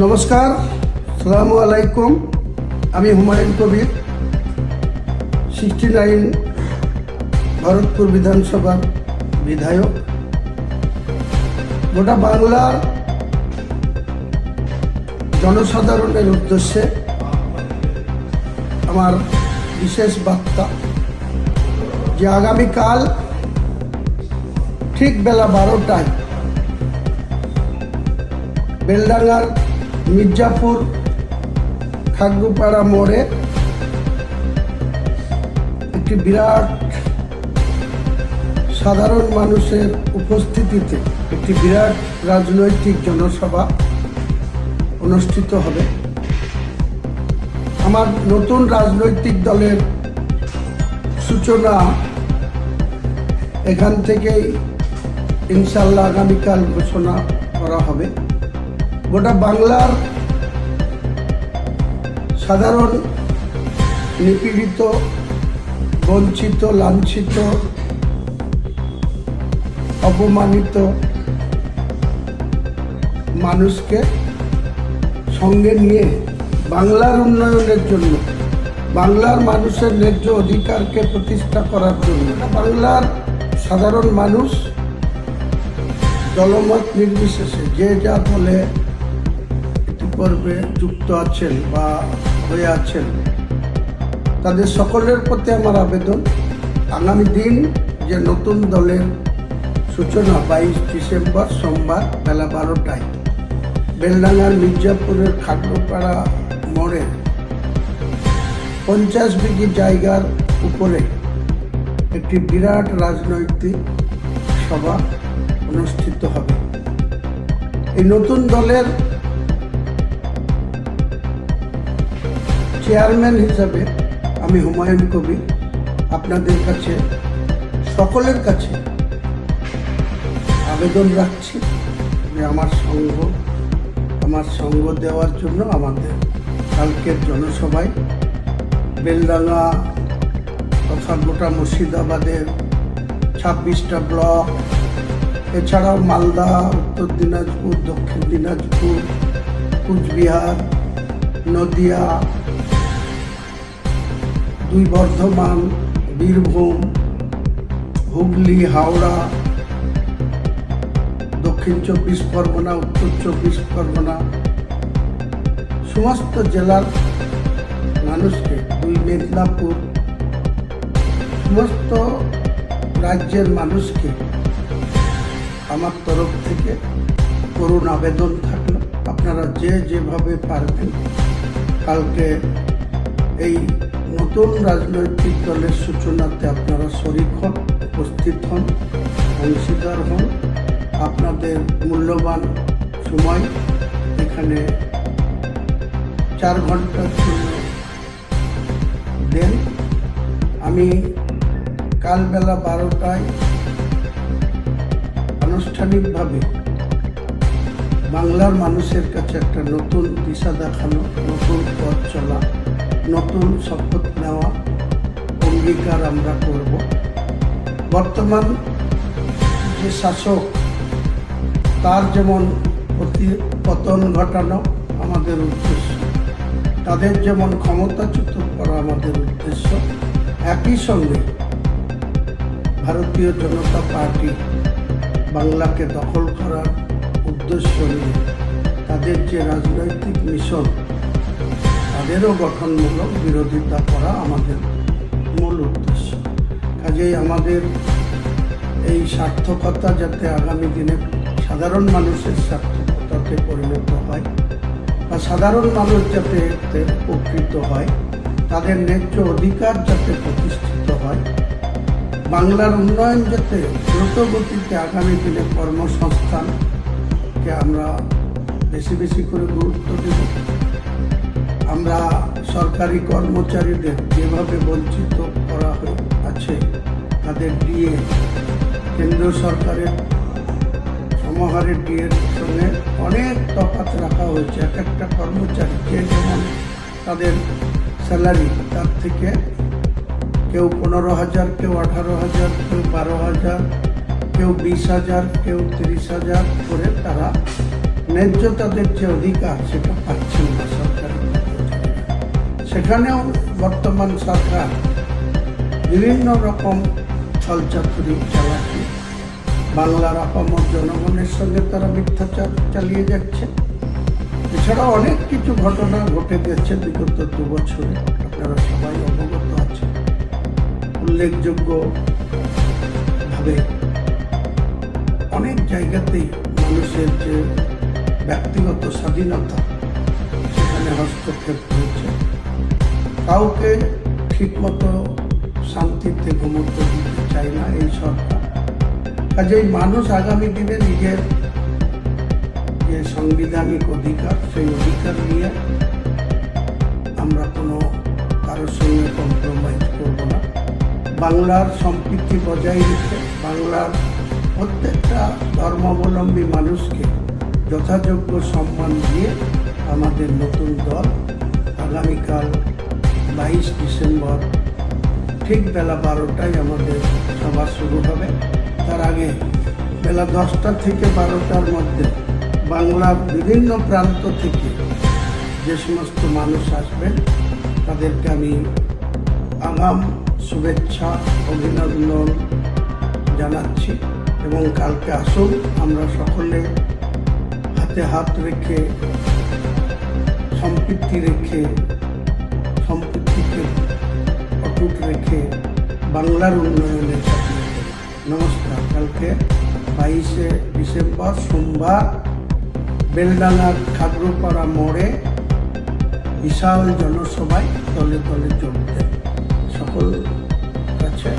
নমস্কার, সালাম আলাইকুম। আমি হুমায়ুন কবির সিক্সটি নাইন ভরতপুর বিধানসভার বিধায়ক। গোটা বাংলার জনসাধারণের উদ্দেশ্যে আমার বিশেষ বার্তা যে আগামীকাল ঠিক বেলা বারোটায় বেলডাঙ্গার মির্জাপুর খাগড়ুপাড়া মোড়ে একটি বিরাট সাধারণ মানুষের উপস্থিতিতে একটি বিরাট রাজনৈতিক জনসভা অনুষ্ঠিত হবে। আমার নতুন রাজনৈতিক দলের সূচনা এখান থেকেই ইনশাল্লাহ আগামীকাল ঘোষণা করা হবে। গোটা বাংলার সাধারণ, নিপীড়িত, বঞ্চিত, লাঞ্ছিত, অপমানিত মানুষকে সঙ্গে নিয়ে বাংলার উন্নয়নের জন্য, বাংলার মানুষের ন্যায্য অধিকারকে প্রতিষ্ঠা করার জন্য, বাংলার সাধারণ মানুষ দলমত নির্বিশেষে যে যা দলে পর্বে যুক্ত আছেন বা হয়ে আছেন, তাদের সকলের প্রতি আমার আবেদন, আগামী দিন যে নতুন দলের সূচনা বাইশ ডিসেম্বর সোমবার বেলা বারোটায় বেলডাঙ্গার মির্জাপুরের খাগড়োপাড়া মোড়ে পঞ্চাশ বিঘি জায়গার উপরে একটি বিরাট রাজনৈতিক সভা অনুষ্ঠিত হবে। এই নতুন দলের চেয়ারম্যান হিসাবে আমি হুমায়ুন কবি আপনাদের কাছে, সকলের কাছে আবেদন রাখছি। যে আমার সঙ্গ আমার সঙ্গ দেওয়ার জন্য আমাদের কালকের জনসভায় বেলডাঙ্গা তথা গোটা মুর্শিদাবাদের ছাব্বিশটা ব্লক, এছাড়াও মালদা, উত্তর দিনাজপুর, দক্ষিণ দিনাজপুর, কুচবিহার, নদিয়া দুই বর্ধমান, বীরভূম, হুগলি, হাওড়া, দক্ষিণ চব্বিশ পরগনা, উত্তর চব্বিশ পরগনা, সমস্ত জেলার মানুষকে দুই মেদিনীপুর, সমস্ত রাজ্যের মানুষকে আমার তরফ থেকে করুণ আবেদন থাকল। আপনারা যে যেভাবে পারবেন, কালকে এই নতুন রাজনৈতিক দলের সূচনাতে আপনারা শরিক হন, উপস্থিত হন, অংশীদার হন। আপনাদের মূল্যবান সময় এখানে চার ঘণ্টার জন্য দেন। আমি কাল বেলা বারোটায় আনুষ্ঠানিকভাবে বাংলার মানুষের কাছে একটা নতুন দিশা দেখানো, নতুন পথ চলা নতুন শপথ নেওয়া অঙ্গীকার আমরা করব। বর্তমান যে শাসক, তার যেমন প্রতি পতন ঘটানো আমাদের উদ্দেশ্য, তাদের যেমন ক্ষমতাচ্যুত করা আমাদের উদ্দেশ্য, একই সঙ্গে ভারতীয় জনতা পার্টি বাংলাকে দখল করার উদ্দেশ্য নিয়ে তাদের যে রাজনৈতিক মিশন তাদেরও গঠনমূলক বিরোধিতা করা আমাদের মূল উদ্দেশ্য। কাজেই আমাদের এই সার্থকতা যাতে আগামী দিনে সাধারণ মানুষের সার্থকতাতে পরিণত হয় বা সাধারণ মানুষ যাতে উপকৃত হয়, তাদের ন্যায্য অধিকার যাতে প্রতিষ্ঠিত হয়, বাংলার উন্নয়ন যাতে দ্রুত গতিতে আগামী দিনে কর্মসংস্থানকে আমরা বেশি বেশি করে গুরুত্ব দেব। আমরা সরকারি কর্মচারীদের যেভাবে বঞ্চিত করা আছে, তাদের ডিএ কেন্দ্রীয় সরকারের সমাহারের ডিএর সঙ্গে অনেক তফাৎ রাখা হয়েছে এক একটা কর্মচারী যে যেমন তাদের স্যালারি, তার থেকে কেউ পনেরো হাজার, কেউ আঠারো হাজার, কেউ বারো হাজার, কেউ বিশ হাজার, কেউ তিরিশ হাজার করে তারা ন্যায্য তাদের যে অধিকার সেটা পাচ্ছেন না। সেখানেও বর্তমান সরকার বিভিন্ন রকম ছলচাতুরি চালাচ্ছে। বাংলার আপামর জনগণের সঙ্গে তারা মিথ্যাচার চালিয়ে যাচ্ছে। এছাড়াও অনেক কিছু ঘটনা ঘটে গেছে বিগত দু বছরে। আপনারা সবাই অবগত আছে উল্লেখযোগ্য ভাবে অনেক জায়গাতেই মানুষের যে ব্যক্তিগত স্বাধীনতা, সেখানে হস্তক্ষেপ হয়েছে। কাউকে ঠিকমতো শান্তিতে ঘুমোতে দিতে চায় না এই সরকার। কাজেই মানুষ আগামী দিনে নিজের যে সাংবিধানিক অধিকার, সেই অধিকার নিয়ে আমরা কোনো কারোর সঙ্গে কম্প্রোমাইজ করব না। বাংলার সম্প্রীতি বজায় রেখে বাংলার প্রত্যেকটা ধর্মাবলম্বী মানুষকে যথাযোগ্য সম্মান দিয়ে আমাদের নতুন দল আগামীকাল বাইশ ডিসেম্বর, ঠিক বেলা বারোটায় আমাদের সভা শুরু হবে। তার আগে বেলা দশটা থেকে বারোটার মধ্যে বাংলার বিভিন্ন প্রান্ত থেকে যে সমস্ত মানুষ আসবেন, তাদেরকে আমি আগাম শুভেচ্ছা, অভিনন্দন জানাচ্ছি এবং কালকে আসুন আমরা সকলে হাতে হাত রেখে, সম্পৃক্তি রেখে রেখে বাংলার উন্নয়নের নমস্কার, কালকে বাইশে ডিসেম্বর সোমবার বেলডাঙ্গার খাদ্রপাড়া মোড়ে বিশাল জনসভায় তলে তলে চলতে সকল কাছে